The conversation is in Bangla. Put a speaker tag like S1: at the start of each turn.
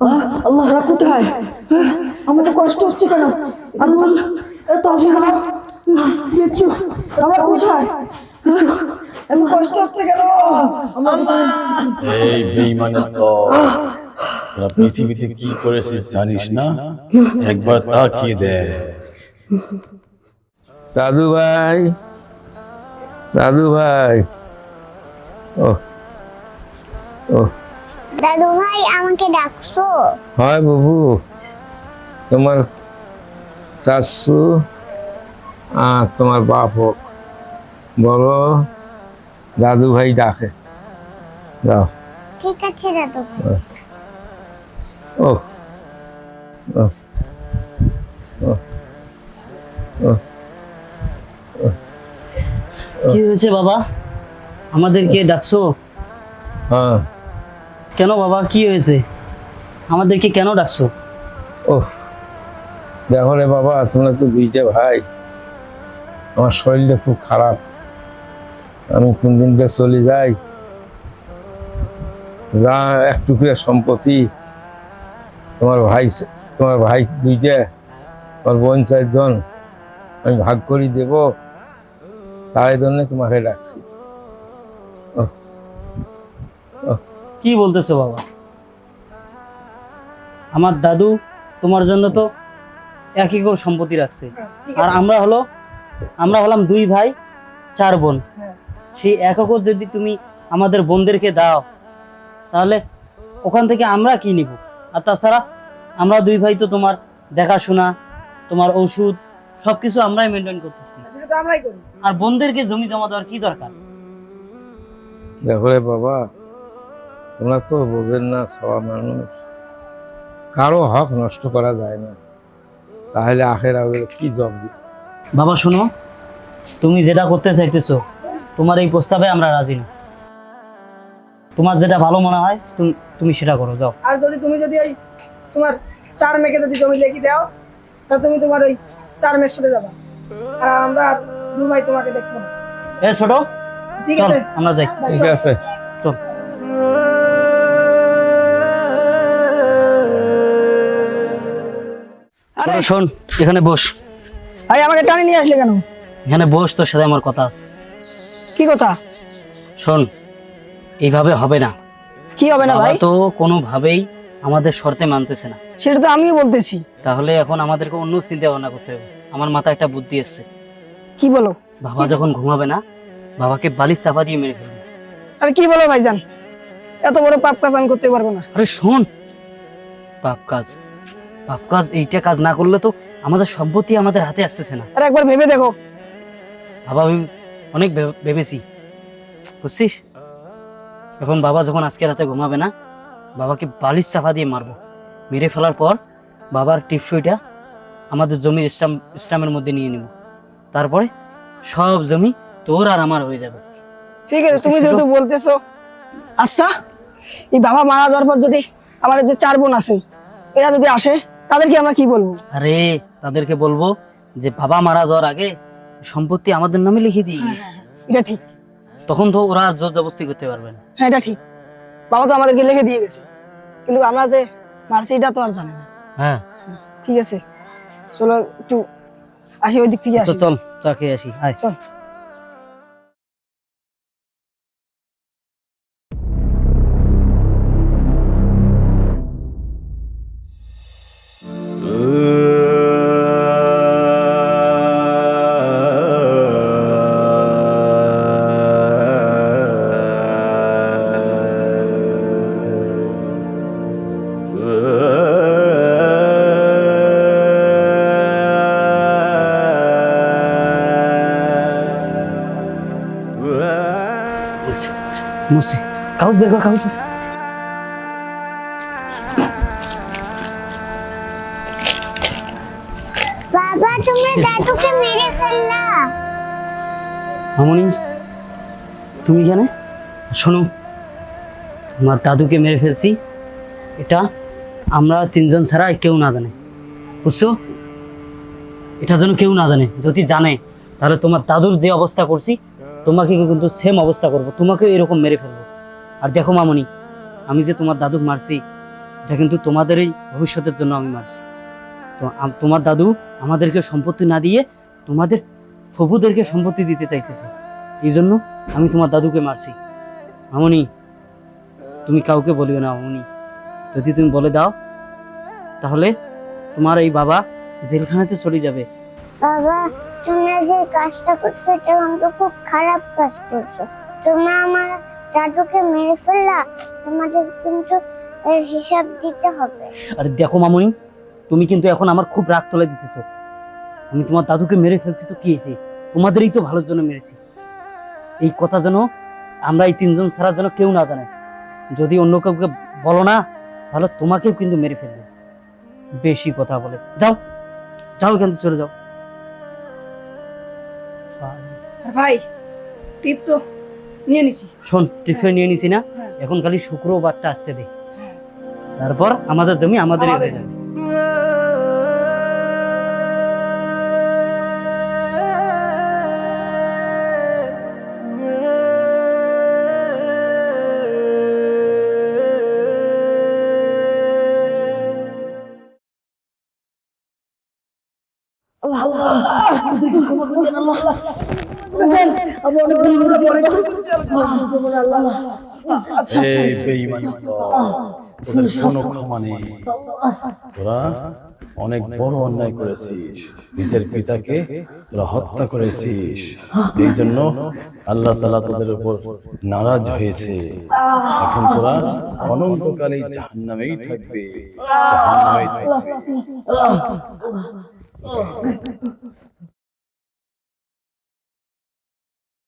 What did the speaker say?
S1: আহ, আল্লাহ কোথায়? হ্যাঁ, আমার তো কষ্ট হচ্ছে কেন? আগুন এত বিচ্ছু আমার কোথায়? এত কষ্ট হচ্ছে কেন?
S2: এই বেইমানের দল তোরা পৃথিবীতে কি করেছিস জানিস না? একবার তাকিয়ে দেখ।
S3: দাদু ভাই দাদু ভাই। ও ও
S4: দাদু ভাই আমাকে ডাকছো?
S3: হয় বাবু তোমার চাষু আর তোমার বাপ হোক। বলো দাদু ভাই ডাকে। যাও।
S4: ঠিক আছে দাদু ভাই।
S3: ও ও ও ও
S5: কি হয়েছে বাবা? আমাদেরকে ডাকছো?
S3: হ্যাঁ।
S5: কেন বাবা? কি হয়েছে? আমাদেরকে কেন ডাকছো?
S3: ও দেখো রে বাবা, তোমরা তো দুইটা ভাই। আমার শরীরটা খুব খারাপ। আমি কোন দিন বে চলে যাই, যা এক টুকরা সম্পত্তি, তোমার ভাই তোমার ভাই দুইটা, তোমার বোন চারজন, আমি ভাগ করে দেব। তাই জন্য তোমাকে ডাকছি।
S5: কি বলতেছো বাবা? আমার দাদু তোমার জন্য তো এক একর সম্পত্তি রাখছে। আর আমরা হলো আমরা হলাম দুই ভাই চার বোন। সেই এক একর যদি তুমি আমাদের বোনদেরকে দাও তাহলে ওখান থেকে আমরা কি নিব? আর তাছাড়া আমরা দুই ভাই তো তোমার দেখাশোনা তোমার ওষুধ সবকিছু আমরাই মেনটেন করতেছি।
S1: সেটা তো আমরাই করি।
S5: আর বোনদেরকে জমি জমা দেওয়ার কি দরকার?
S3: দেখো রে বাবা তোমরা তো বোঝেন না সবা মানুষ। কারও হক নষ্ট করা যায় না। তাহলে আখের আগে কি জব
S5: বাবা শোনো তুমি যেটা করতে চাইতেছো তোমার এই প্রস্তাবে আমরা রাজি না। তোমার যেটা ভালো মনে হয় তুমি তুমি সেটা করো যাও।
S1: আর যদি তুমি যদি ওই তোমার চার মেয়েকে যদি জমি লেখি দাও তা তুমি তোমার ওই চার মেয়ের সাথে যাবা। আর আমরা দু ভাই তোমাকে দেখব
S5: এ ছোট
S1: ঠিক আছে।
S5: আমরা যাই।
S3: ঠিক আছে।
S5: চল।
S1: আরে
S5: শোন এখানে বস।
S1: ভাই আমাকে টানে নিয়ে আসলে কেন?
S5: এখানে বস তোর সাথে আমার কথা আছে।
S1: কি কথা?
S5: শোন এইভাবে হবে না।
S1: কি হবে না ভাই?
S5: তো কোনোভাবেই আমাদের শর্তে মানতেছে না।
S1: সেটা তো আমিও বলতেছি।
S5: তাহলে এখন আমাদেরকে অন্য চিন্তা ভাবনা করতে হবে। আমার মাথায় একটা বুদ্ধি এসছে।
S1: কি বলো?
S5: বাবা যখন ঘুমাবে না বাবাকে বালিশ চাপা দিয়ে মেরে ফেলবে।
S1: আরে কি বলো ভাইজান? এত বড় পাপ কাজ আমি করতে পারব না।
S5: আরে শোন পাপ কাজ। পাপ কাজ এইটা কাজ না করলে তো আমাদের সম্পত্তি আমাদের হাতে আসতেছে না।
S1: আর একবার ভেবে দেখো।
S5: বাবা আমি অনেক ভেবে- ভেবেছি। বুঝছিস? এখন বাবা যখন আজকে রাতে ঘুমাবে না বাবাকে বালিশ চাপা দিয়ে মারবো। মেরে ফেলার পর বাবার টিপসইটা আমাদের জমির স্টাম স্টামের মধ্যে নিয়ে নিব। তারপরে সব জমি তোর আর আমার হয়ে যাবে।
S1: ঠিক আছে তুমি যেহেতু বলতেছো। আচ্ছা এই বাবা মারা যাওয়ার পর যদি আমার যে চার বোন আছে এরা যদি আসে তাদেরকে আমরা কি বলব?
S5: আরে তাদেরকে বলব যে বাবা মারা যাওয়ার আগে সম্পত্তি আমাদের নামে লিখে দিয়ে
S1: এটা ঠিক।
S5: তখন তো ওরা আর জোর জবস্তি করতে পারবে না।
S1: হ্যাঁ এটা ঠিক। বাবা তো আমাদেরকে লিখে দিয়ে গেছে। কিন্তু আমরা যে মারছি এটা তো আর জানে না।
S5: হ্যাঁ।
S1: ঠিক আছে। চলো একটু আসি ওই দিক থেকে
S5: আচ্ছা
S1: আসি।
S5: চল চা খেয়ে আসি আয়।
S1: চল।
S5: মুসি কাগজ বের কর কাগজ
S4: বাবা তুমি দাদুকে মেরে ফেললা।
S5: মামনি তুমি এখানে? শোনো আমার দাদুকে মেরে ফেলছি। এটা আমরা তিনজন ছাড়া কেউ না জানে। বুঝছ? এটা যেন কেউ না জানে। যদি জানে তাহলে তোমার দাদুর যে অবস্থা করছি তোমাকে কিন্তু সেম অবস্থা করব? তোমাকেও এরকম মেরে ফেলব। আর দেখো মামনি, আমি যে তোমার দাদুক মারছি, এটা কিন্তু তোমাদেরই ভবিষ্যতের জন্য আমি মারছি। তো তোমার দাদু আমাদেরকে সম্পত্তি না দিয়ে তোমাদের ফবুদেরকে সম্পত্তি দিতে চাইতেছে। এই জন্য আমি তোমার দাদুকে মারছি। মামনি, তুমি কাউকে বলিও না মামনি। যদি তুমি বলে দাও, তাহলে তোমার এই বাবা জেলখানাতে চলে যাবে।
S4: বাবা যে কাজটা করছ, এটা কিন্তু খুব খারাপ কাজ করছ। তোমরা আমার দাদুকে মেরে ফেললা, তোমাদের কিন্তু এর হিসাব দিতে হবে।
S5: আর দেখো মামনি, তুমি কিন্তু এখন আমার খুব রাগ তোলা দিতেছো। আমি তোমার দাদুকে মেরে ফেলছি তো কি হয়েছে? তোমাদেরই তো ভালোর জন্য মেরেছি। এই কথা যেন আমরা এই তিনজন ছাড়া যেন কেউ না জানে। যদি অন্য কাউকে বলো না, তাহলে তোমাকেও কিন্তু মেরে ফেলবে। বেশি কথা বলে। যাও যাও কিন্তু চলে যাও।
S1: ভাই টিপ তো নিয়ে নিছি।
S5: শোন টিফিন নিয়ে নিছি না।
S1: হ্যাঁ।
S5: এখন খালি শুক্রবারটা আসতে দে। তারপর আমাদের জমি আমাদেরই হয়ে যাবে।
S1: করে দেন আল্লাহ। অনেক
S2: কোনো তোরা অনেক বড় অন্যায় করেছিস। নিজের পিতাকে তোরা হত্যা করেছিস। এই জন্য আল্লাহ তালা তোদের উপর নারাজ হয়েছে। এখন তোরা অনন্তকালে জাহান্নামেই থাকবে।